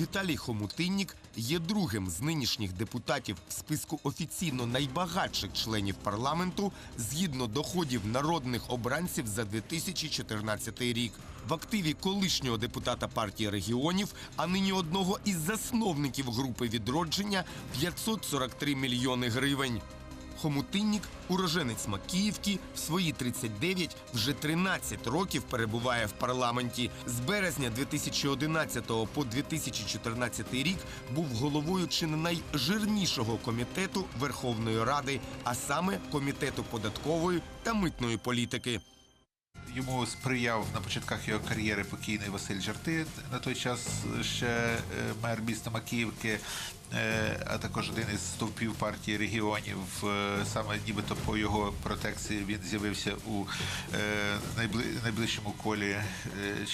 Віталій Хомутиннік є другим з нинішніх депутатів в списку офіційно найбагатших членів парламенту згідно доходів народних обранців за 2014 рік. В активі колишнього депутата партії регіонів, а нині одного із засновників групи відродження 543 мільйони гривень. Хомутиннік, уроженець Макіївки, в свої 39 вже 13 років перебуває в парламенті. З березня 2011 по 2014 рік був головою чи не найжирнішого комітету Верховної Ради, а саме комітету податкової та митної політики. Йому сприяв на початках його кар'єри покійний Василь Жарти, на той час ще е, мер міста Макіївки, а також один із стовпів партії регіонів. Е, Саме нібито по його протекції він з'явився у е, найбли- найближчому колі е,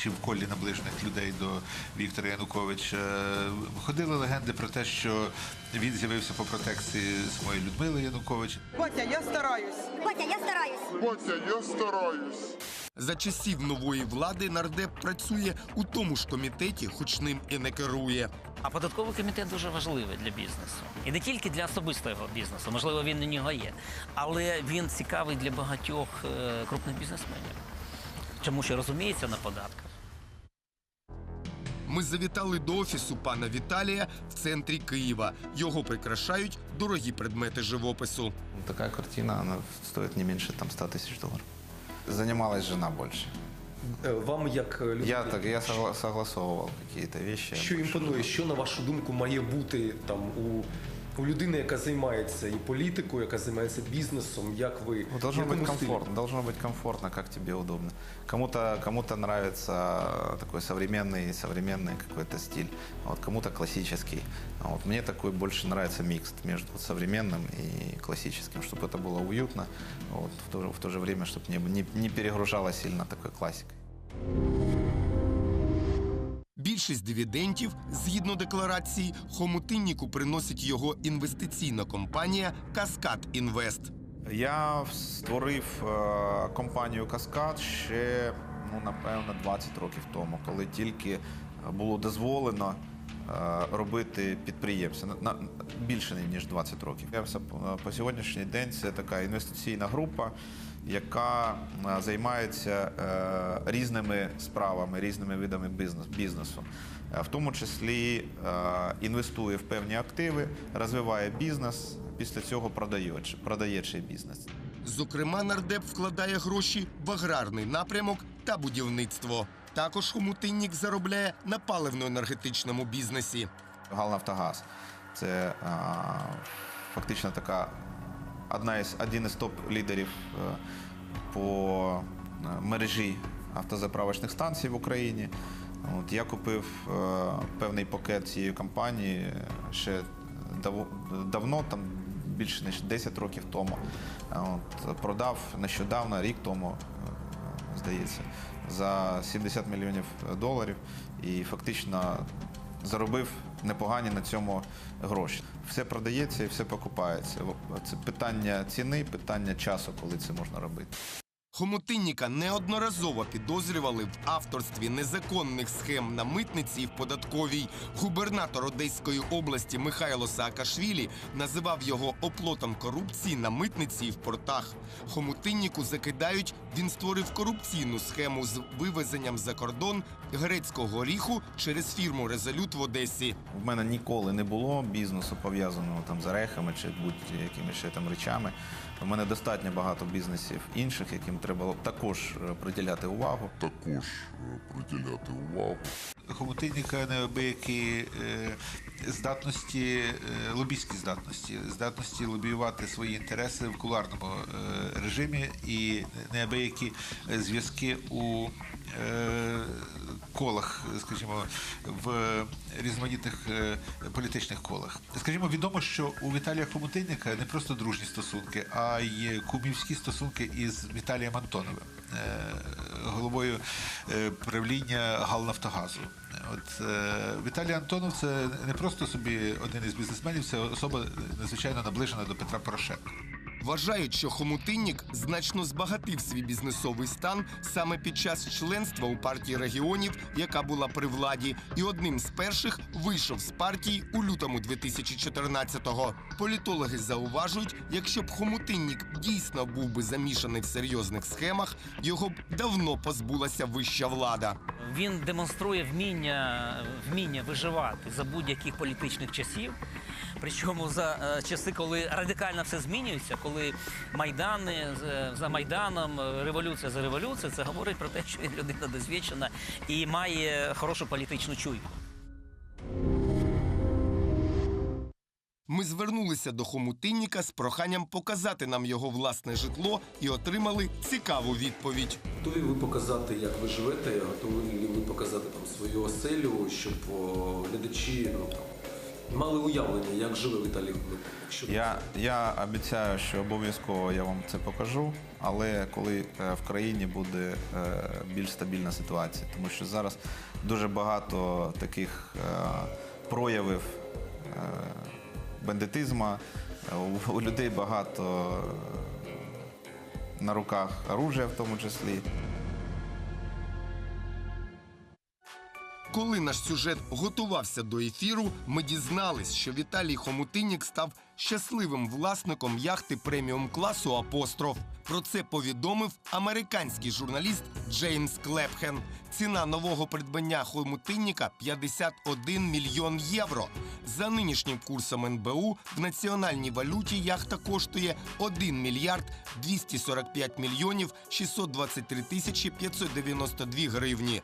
чи в колі наближених людей до Віктора Януковича. Е, Ходили легенди про те, що він з'явився по протекції самої Людмили Янукович. Батя, я стараюсь. Батя, я стараюсь. Батя, я стараюсь. За часів нової влади нардеп працює у тому ж комітеті, хоч ним і не керує. А податковий комітет дуже важливий для бізнесу. І не тільки для особистого бізнесу, можливо, він у нього є, але він цікавий для багатьох е, крупних бізнесменів. Чому що розуміється на податках? Ми завітали до офісу пана Віталія в центрі Києва. Його прикрашають дорогі предмети живопису. Такая картина, она стоит не меньше там 100 тысяч долларов. Занималась жена больше. Е, Вам як людина? Я так, я согласовував якісь речі. що імпонує, що на вашу думку має бути там у, у людини, яка займається і політикою, яка займається бізнесом, як ви Ну, Должно в быть якому стилі? комфортно, должно быть комфортно, как тебе удобно. Кому-то кому нравится такой современный современный какой-то стиль, а вот кому-то классический. А вот мне такой больше нравится микс между вот современным и классическим, чтобы это было уютно, вот, в, то, же- в то же время, чтобы не, не, не перегружало сильно такой классикой. Більшість дивідендів, згідно декларації, хомутинніку приносить його інвестиційна компанія Каскад Інвест. Я створив е, компанію Каскад ще, ну, напевно, 20 років тому, коли тільки було дозволено робити підприємця. На, більше ніж 20 років. Я по- сьогоднішній день це така інвестиційна група, яка е, займається е, різними справами, різними видами бізнесу. Е, В тому числі е, інвестує в певні активи, розвиває бізнес, після цього продає, продає цей бізнес. Зокрема, нардеп вкладає гроші в аграрний напрямок та будівництво. Також хомутиннік заробляє на паливно-енергетичному бізнесі. Галнафтогаз це а, фактично така одна із один із топ-лідерів е, по е, мережі автозаправочних станцій в Україні. От, я купив е, певний пакет цієї компанії ще дав- давно, там більше ніж 10 років тому. От, продав нещодавно, рік тому, здається, за 70 мільйонів доларів і фактично заробив непогані на цьому гроші. Все продається і все покупається. Це питання ціни, питання часу, коли це можна робити. Хомутинніка неодноразово підозрювали в авторстві незаконних схем на митниці і в податковій. Губернатор Одеської області Михайло Саакашвілі називав його оплотом корупції на митниці і в портах. Хомутинніку закидають, він створив корупційну схему з вивезенням за кордон грецького горіху через фірму Резолют в Одесі. В мене ніколи не було бізнесу пов'язаного там з орехами чи будь-якими ще там речами. У мене достатньо багато бізнесів інших, яким треба також е, приділяти увагу. Також е, приділяти увагу. Хомутинника неабиякі е, здатності, лобійські здатності, здатності лобіювати свої інтереси в кулуарному е, режимі і неабиякі зв'язки у колах, скажімо, в різноманітних е, політичних колах. Скажімо, відомо, що у Віталія Хомутинника не просто дружні стосунки, а й кумівські стосунки із Віталієм Антоновим, е, головою е, правління Галнафтогазу. От е, Віталій Антонов це не просто собі один із бізнесменів, це особа надзвичайно наближена до Петра Порошенка. Вважають, що хомутиннік значно збагатив свій бізнесовий стан саме під час членства у партії регіонів, яка була при владі, і одним з перших вийшов з партії у лютому 2014-го. Політологи зауважують, якщо б хомутиннік дійсно був би замішаний в серйозних схемах, його б давно позбулася вища влада. Він демонструє вміння, вміння виживати за будь-яких політичних часів. Причому за е, часи, коли радикально все змінюється, коли майдани за майданом, е, революція за революцією, це говорить про те, що він людина досвідчена і має хорошу політичну чуйку. Ми звернулися до хомутинніка з проханням показати нам його власне житло і отримали цікаву відповідь. Готові ви показати, як ви живете, готові ви показати там свою оселю, щоб о, глядачі ну, там, мали уявлення, як живе Віталій? Що Я, я обіцяю, що обов'язково я вам це покажу, але коли е, в країні буде е, більш стабільна ситуація, тому що зараз дуже багато таких е, проявів е, бандитизму, у, у людей багато е, на руках оружия в тому числі. Коли наш сюжет готувався до ефіру, ми дізнались, що Віталій Хомутиннік став щасливим власником яхти преміум класу Апостроф. Про це повідомив американський журналіст Джеймс Клепхен. Ціна нового придбання Хомутинніка 51 мільйон євро. За нинішнім курсом НБУ в національній валюті яхта коштує 1 мільярд 245 мільйонів 623 тисячі 592 гривні.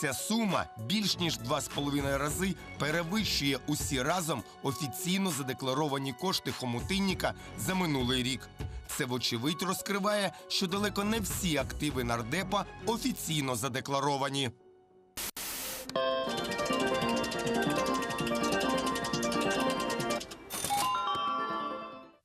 Ця сума більш ніж два з половиною рази перевищує усі разом офіційно задекларовані кошти хомутинніка за минулий рік. Це вочевидь розкриває, що далеко не всі активи нардепа офіційно задекларовані.